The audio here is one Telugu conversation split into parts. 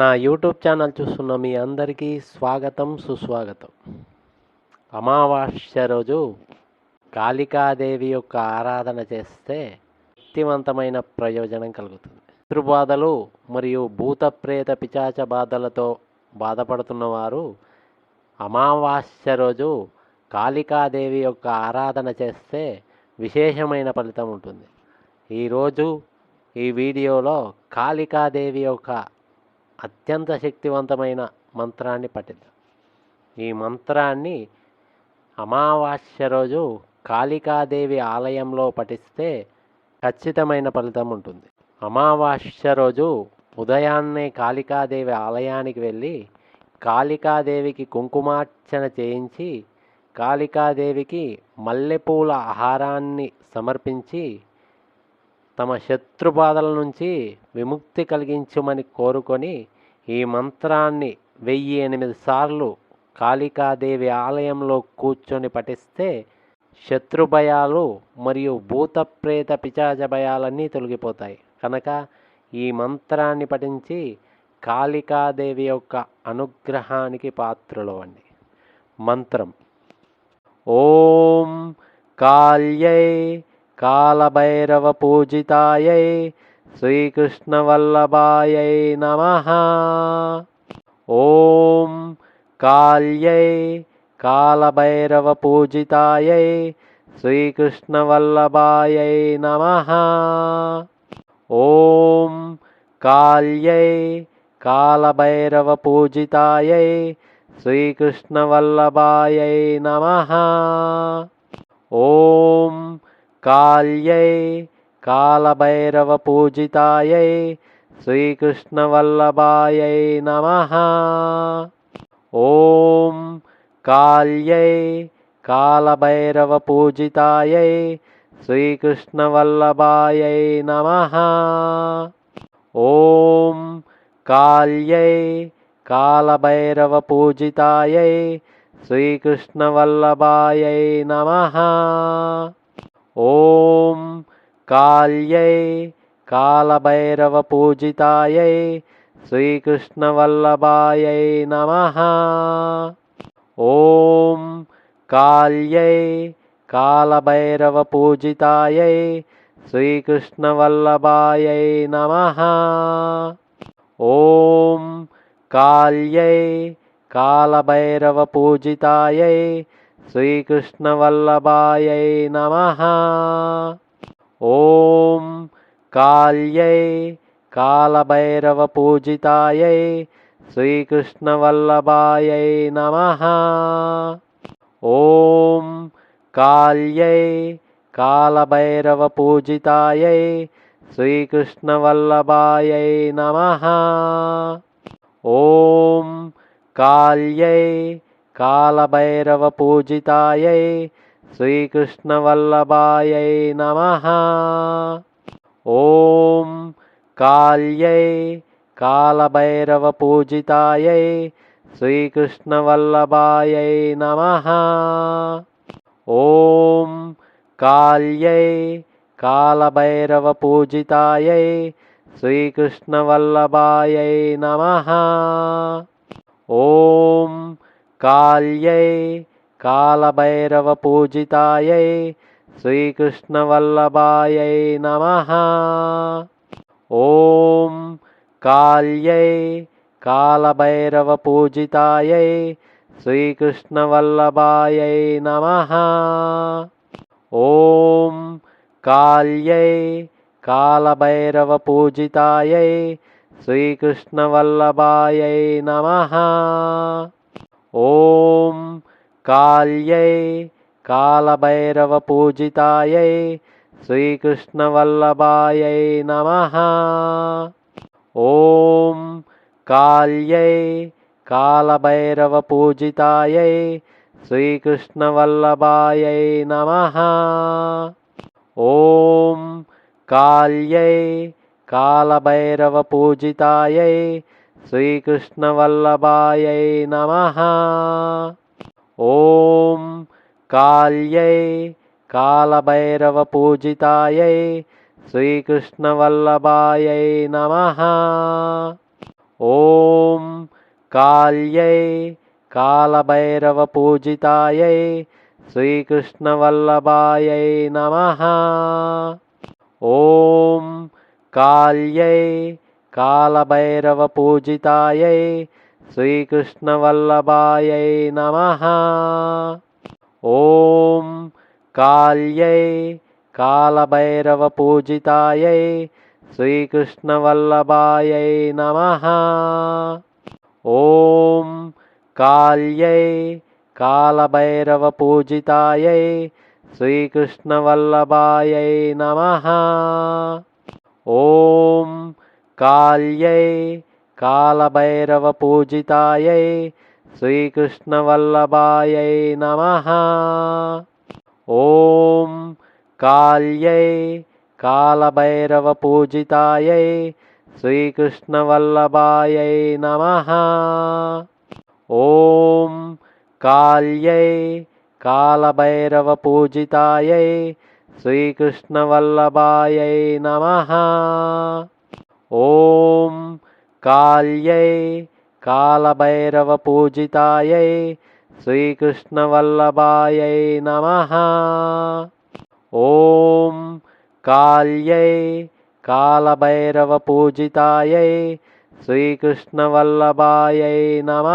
నా యూట్యూబ్ ఛానల్ చూస్తున్న మీ అందరికీ స్వాగతం సుస్వాగతం. అమావాస్య రోజు కాళికాదేవి యొక్క ఆరాధన చేస్తే శక్తివంతమైన ప్రయోజనం కలుగుతుంది. పితృబాధలు మరియు భూత ప్రేత పిచాచ బాధలతో బాధపడుతున్న వారు అమావాస్య రోజు కాళికాదేవి యొక్క ఆరాధన చేస్తే విశేషమైన ఫలితం ఉంటుంది. ఈరోజు ఈ వీడియోలో కాళికాదేవి యొక్క అత్యంత శక్తివంతమైన మంత్రాన్ని పఠిద్దాం ఈ మంత్రాన్ని అమావాస్య రోజు కాళికాదేవి ఆలయంలో పఠిస్తే ఖచ్చితమైన ఫలితం ఉంటుంది. అమావాస్య రోజు ఉదయాన్నే కాళికాదేవి ఆలయానికి వెళ్ళి కాళికాదేవికి కుంకుమార్చన చేయించి కాళికాదేవికి మల్లెపూల ఆహారాన్ని సమర్పించి తమ శత్రుబాధల నుంచి విముక్తి కలిగించమని కోరుకొని ఈ మంత్రాన్ని వెయ్యి ఎనిమిది సార్లు కాళికాదేవి ఆలయంలో కూర్చొని పఠిస్తే శత్రు భయాలు మరియు భూత ప్రేత పిచాచ భయాలన్నీ తొలగిపోతాయి. కనుక ఈ మంత్రాన్ని పఠించి కాళికాదేవి యొక్క అనుగ్రహానికి పాత్రలవండి మంత్రం. ఓం కాళ్యై కాలభైరవ పూజితాయై శ్రీకృష్ణవల్లభాయై నమ. ఓం కాళ్యై కాలభైరవ పూజితాయై శ్రీకృష్ణవల్లభాయై నమ. ఓం కాళ్యై కాలభైరవ పూజితాయై శ్రీకృష్ణవల్లభాయై నమ. ఓం కాళ్యై కాలభైరవ పూజితాయై శ్రీకృష్ణవల్లభాయై నమ ఓం కాళ్యై కాలభైరవ పూజితాయై శ్రీకృష్ణవల్లభాయై నమ ఓం కాళ్యై కాలభైరవ పూజితాయై శ్రీకృష్ణవల్లభాయై నమ ఓం కాళ్యై కాలభైరవ పూజితాయై శ్రీకృష్ణవల్లభాయై నమ ఓం కాళ్యై కాలభైరవ పూజితాయై శ్రీకృష్ణవల్లభాయై నమ ఓం కాళ్యై కాలభైరవ పూజితాయై శ్రీకృష్ణవల్లభాయై నమ ఓం కాళ్యై కాలభైరవ పూజితాయై శ్రీకృష్ణవల్లభాయై నమ. ఓం కాళ్యై కాలభైరవ పూజితాయై శ్రీకృష్ణవల్లభాయై నమ. ఓం కాళ్యై కాలభైరవ పూజితాయై శ్రీకృష్ణవల్లభాయై నమ. ఓం కాళ్యై కాలభైరవ పూజితాయై శ్రీకృష్ణవల్లభాయై నమ. ఓం కాళ్యై కాలభైరవ పూజితాయై శ్రీకృష్ణవల్లభాయై నమ. ఓం కాళ్యై కాళభైరవ పూజితాయ శ్రీకృష్ణవల్లభాయ నమ. ఓం కాళ్యై కాళభైరవ పూజితాయ శ్రీకృష్ణవల్లభాయ నమ. ఓం కాళ్యై కాళభైరవ పూజితాయ శ్రీకృష్ణవల్లభాయ నమ. ఓం కాళ్యై కాలభైరవ పూజితాయై శ్రీకృష్ణవల్లభాయై నమ ఓం కాళ్యై కాలభైరవ పూజితాయై శ్రీకృష్ణవల్లభాయై నమ ఓం కాళ్యై కాలభైరవ పూజితాయై శ్రీకృష్ణవల్లభాయై నమ ఓం కాళ్యై కాలభైరవ పూజితాయై శ్రీకృష్ణవల్లభాయై నమ. ఓం కాళ్యై కాలభైరవ పూజితాయై శ్రీకృష్ణవల్లభాయై నమ. ఓం కాళ్యై కాలభైరవ పూజితాయై శ్రీకృష్ణవల్లభాయై నమ. ఓం కాళ్యై కాలభైరవ పూజితాయై శ్రీకృష్ణవల్లభాయై నమ. ఓం కాళ్యై కాలభైరవ పూజితాయై శ్రీకృష్ణవల్లభాయై నమ. ఓం కాళ్యై కాళభైరవ పూజితాయ శ్రీకృష్ణవల్లభాయ నమ ఓం కాళ్యై కాళభైరవ పూజితాయ శ్రీకృష్ణవల్లభాయ నమ ఓం కాళ్యై కాళభైరవ పూజితాయ శ్రీకృష్ణవల్లభాయ నమ ఓం కాళ్యై కాలభైరవ పూజితాయై శ్రీకృష్ణవల్లభాయ నమ. ఓం కాళ్యై కాలభైరవ పూజితాయై శ్రీకృష్ణవల్లభాయ నమ.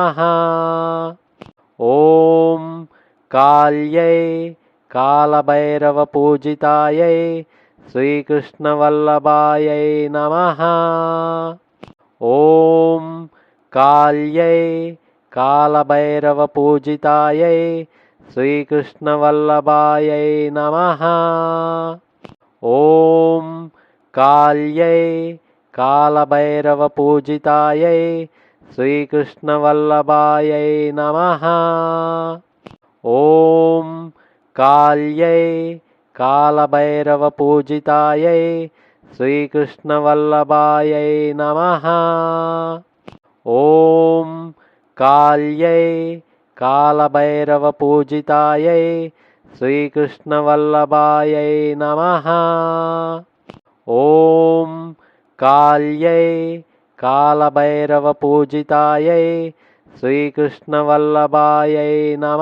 ఓం కాళ్యై కాలభైరవ పూజితాయై శ్రీకృష్ణవల్లభాయ నమ. ఓం కాళ్యై కాలభైరవ పూజితాయై శ్రీకృష్ణవల్లభాయై నమ. ఓం కాళ్యై కాలభైరవ పూజితాయై శ్రీకృష్ణవల్లభాయై నమ. ఓం కాళ్యై కాలభైరవ పూజితాయై శ్రీకృష్ణవల్లభాయై నమ. ఓం కాళ్యై కాలభైరవ పూజితాయై శ్రీకృష్ణవల్లభాయై నమ. ఓం కాళ్యై కాలభైరవ పూజితాయై శ్రీకృష్ణవల్లభాయై నమ.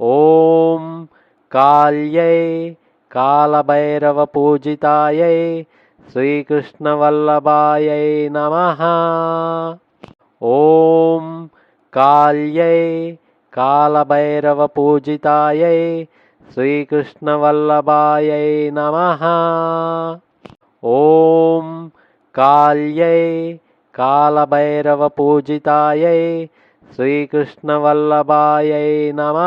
ఓం కాళ్యై కాలభైరవ పూజితాయ శ్రీకృష్ణవల్లభాయ నమ ఓం కాళ్యై కాలభైరవ పూజితాయ శ్రీకృష్ణవల్లభాయ నమ ఓం కాళ్యై కాలభైరవ పూజితాయ శ్రీకృష్ణవల్లభాయ నమ